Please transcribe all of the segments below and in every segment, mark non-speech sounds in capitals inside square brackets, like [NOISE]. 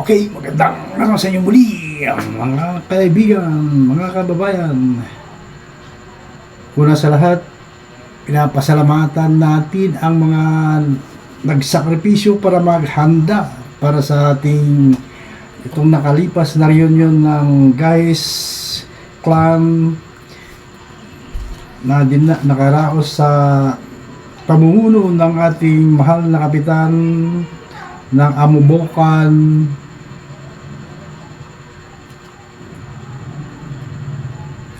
Okay, magandang araw sa inyo muli, mga kaibigan, mga kababayan. Una sa lahat, pinapasalamatan natin ang mga nagsakripisyo para maghanda para sa ating itong nakalipas na reunion ng guys clan na din nakaraos sa pamumuno ng ating mahal na kapitan ng Amubokan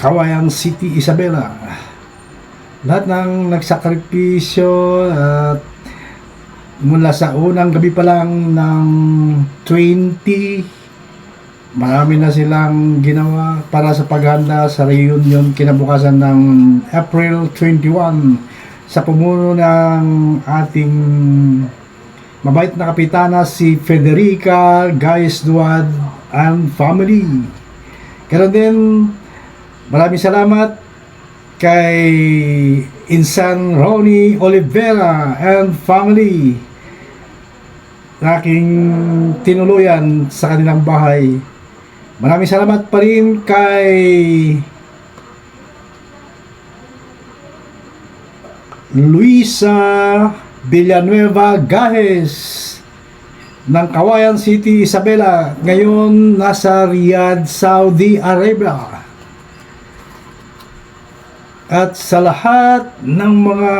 Kawayan City, Isabela. Lahat ng nagsakripisyo at mula sa unang gabi pa lang ng 20 marami na silang ginawa para sa paghanda sa reunion kinabukasan ng April 21 sa pumuno ng ating mabait na kapitana si Federica Gais Duad and family. Ganon din, maraming salamat kay Insan Ronnie Olivera and family na aking tinuluyan sa kanilang bahay. Maraming salamat pa rin kay Luisa Villanueva Gajes ng Kawayan City, Isabela. Ngayon, nasa Riyadh, Saudi Arabia. At sa lahat ng mga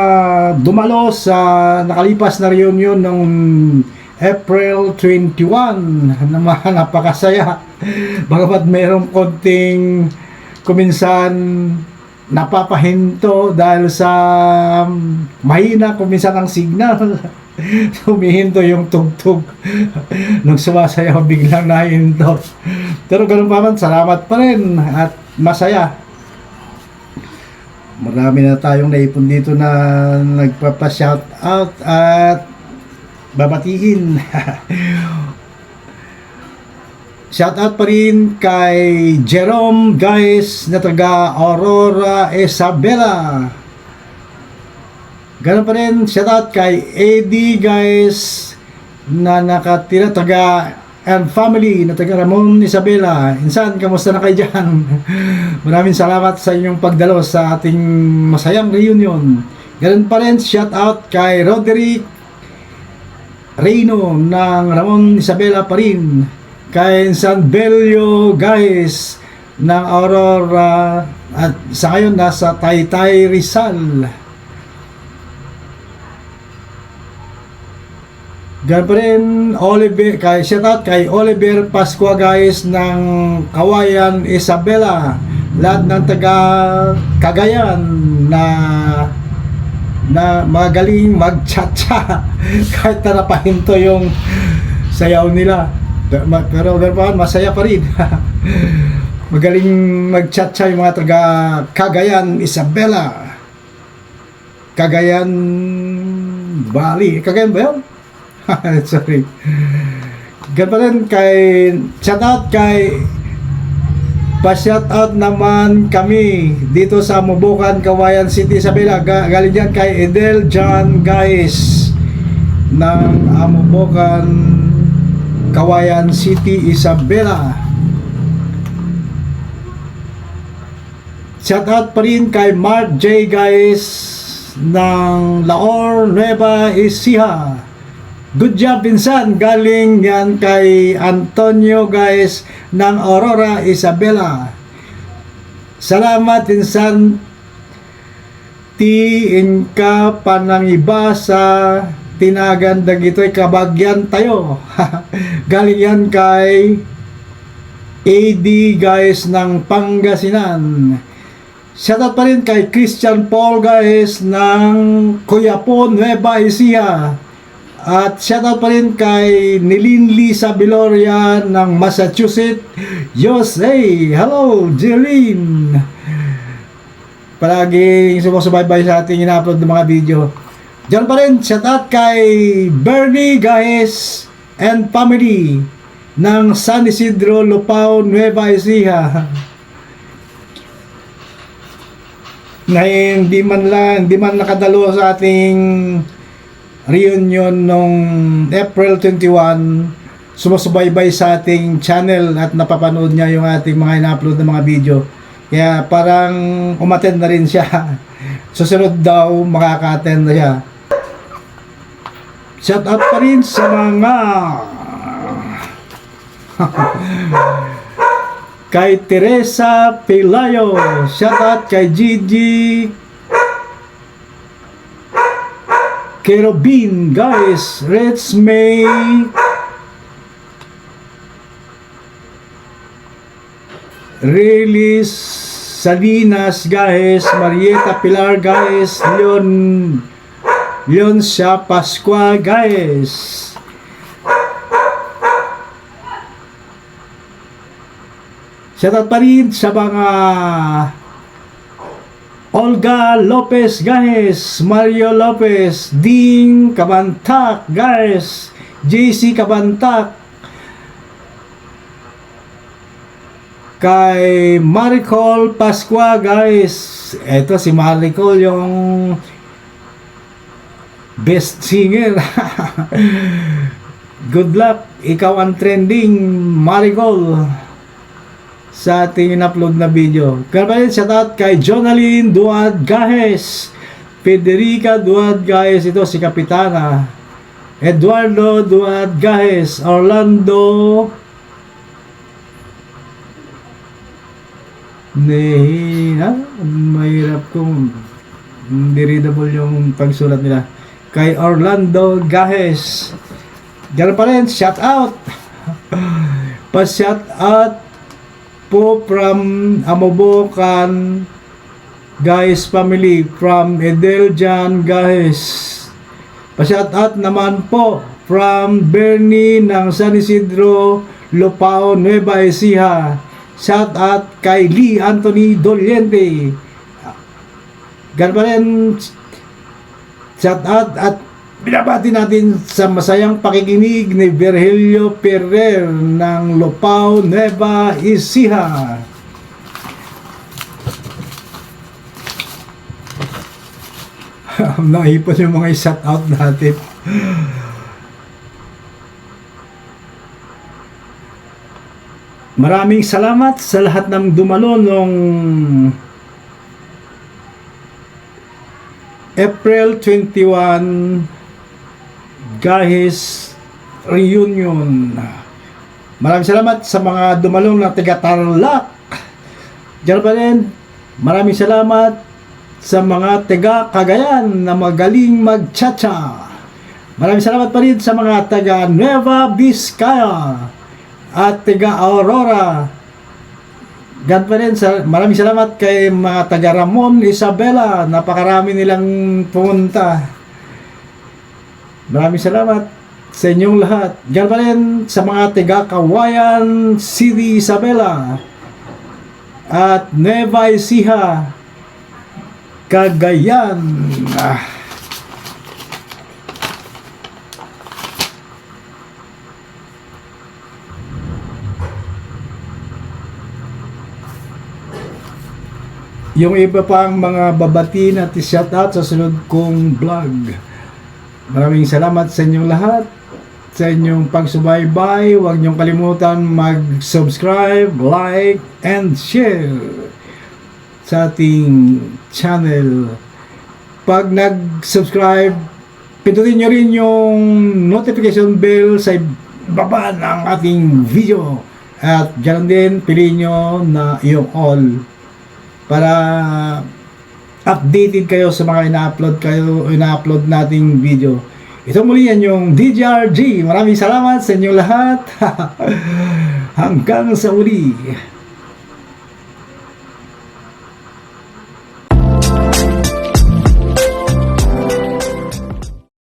dumalo sa nakalipas na reunion ng April 21 na mga [LAUGHS] napakasaya. Bagamat mayroong konting kuminsan napapahinto dahil sa mahina kuminsan ang signal. [LAUGHS] Humihinto yung tugtog [LAUGHS] nung sumasayaw biglang nahinto. Pero ganun pa man, salamat pa rin at masaya. Marami na tayong naipon dito na nagpapa-shout out at babatiin. [LAUGHS] Shout out pa rin kay Jerome guys na taga Aurora Isabela. Ganun pa rin shout out kay Eddie guys na nakatira taga and family na taga Ramon Isabela. Insan, kamusta na kayo dyan? [LAUGHS] Maraming salamat sa inyong pagdalo sa ating masayang reunion. Ganun pa rin shout out kay Roderick Reyno ng Ramon Isabela pa rin kay San Belio guys ng Aurora at sa ngayon nasa Taytay Rizal Ganun pa rin Oliver, kay shout out kay Oliver Pascua guys ng Kawayan Isabela. Lahat ng taga Cagayan na na magaling mag-cha-cha. [LAUGHS] Kahit na napahinto yung sayaw nila. Pero pero masaya pa rin. [LAUGHS] Magaling mag-cha-cha yung mga taga Cagayan Isabela. Cagayan Bali Cagayan ba yun? [LAUGHS] sorry pa rin kay shout out kay pa-shout out naman kami dito sa Mubukan, Kawayan City, Isabela. Ga galing dyan kay Edel John Guys ng Amubukan, Kawayan City, Isabela. Shout out pa rin kay Mark J. Guys ng Laor, Nueva Ecija. Good job, Pinsan. Galing yan kay Antonio, guys, ng Aurora, Isabela. Salamat, Pinsan. Tiin ka pa ng iba sa tinagandag ito'y kabagyan tayo. [LAUGHS] Galing yan kay AD, guys, ng Pangasinan. Shoutout pa rin kay Christian Paul, guys, ng Kuyapo, Nueva Ecija. At shoutout pa rin kay Nilin Lisa Biloria ng Massachusetts, USA. Hello, Jeline! Palaging sumusubaybay sa ating ina-upload ng mga video. Diyan pa rin, shoutout kay Bernie Gaes and family ng San Isidro, Lupao, Nueva Ecija. na hindi man lang, hindi man nakadalo sa ating reunion nung April 21 sumusubaybay sa ating channel at napapanood niya yung ating mga ina-upload na mga video. Kaya parang umattend na rin siya. [LAUGHS] Susunod daw makaka-attend na siya. Shout out pa rin sa mga [LAUGHS] kay Teresa Pelayo. Shout out kay Gigi kay Robin, guys. Reds May Release Salinas, guys. Marieta Pilar, guys. Leon Leon Sia Pascual, guys. Shoutout pa rin sa mga Olga Lopez, guys. Mario Lopez. Ding Kabantak, guys. JC Kabantak. Kay Maricol Pascua, guys. Ito si Maricol yung best singer. [LAUGHS] Good luck. Ikaw ang trending, Maricol sa ating in-upload na video. Kaya pa rin, shoutout kay Jonaline Duad Gahes, Federica Duad Gahes, ito si Kapitana, Eduardo Duad Gahes, Orlando Nehina, mahirap kung hindi readable yung pagsulat nila. Kay Orlando Gahes, Ganun pa rin, shout out! Pa-shout out po from Amobokan guys family from Edeljan guys. Pa-shout out naman po from Bernie ng San Isidro Lupao Nueva Ecija. Shout out kay Lee Anthony Doliente. Ganun pa rin shout out at binabati natin sa masayang pakikinig ni Virgilio Ferrer ng Lupao, Nueva Ecija. [LAUGHS] Naipon yung mga shout out natin. Maraming salamat sa lahat ng dumalo nung April 21 Gahis Reunion. Maraming salamat sa mga dumalong na taga Tarlac. Diyan pa rin, maraming salamat sa mga taga Cagayan na magaling magchacha. Maraming salamat pa rin sa mga taga Nueva Vizcaya at taga Aurora. God pa rin, sa, maraming salamat kay mga taga Ramon, Isabela, napakarami nilang pumunta. Maraming salamat sa inyong lahat. God pa rin sa mga taga Kawayan, City, Isabela, at Nueva Ecija, Cagayan. Ah. Yung iba pang mga babati na shoutout sa sunod kong vlog. Maraming salamat sa inyong lahat. Sa inyong pagsubaybay, huwag niyong kalimutan mag-subscribe, like, and share sa ating channel. Pag nag-subscribe, pindutin nyo rin yung notification bell sa baba ng ating video. At dyan din, piliin nyo na yung all para updated kayo sa mga ina-upload kayo ina-upload nating video. Ito muli yan yung DJRG. Maraming salamat sa inyong lahat. [LAUGHS] Hanggang sa uli.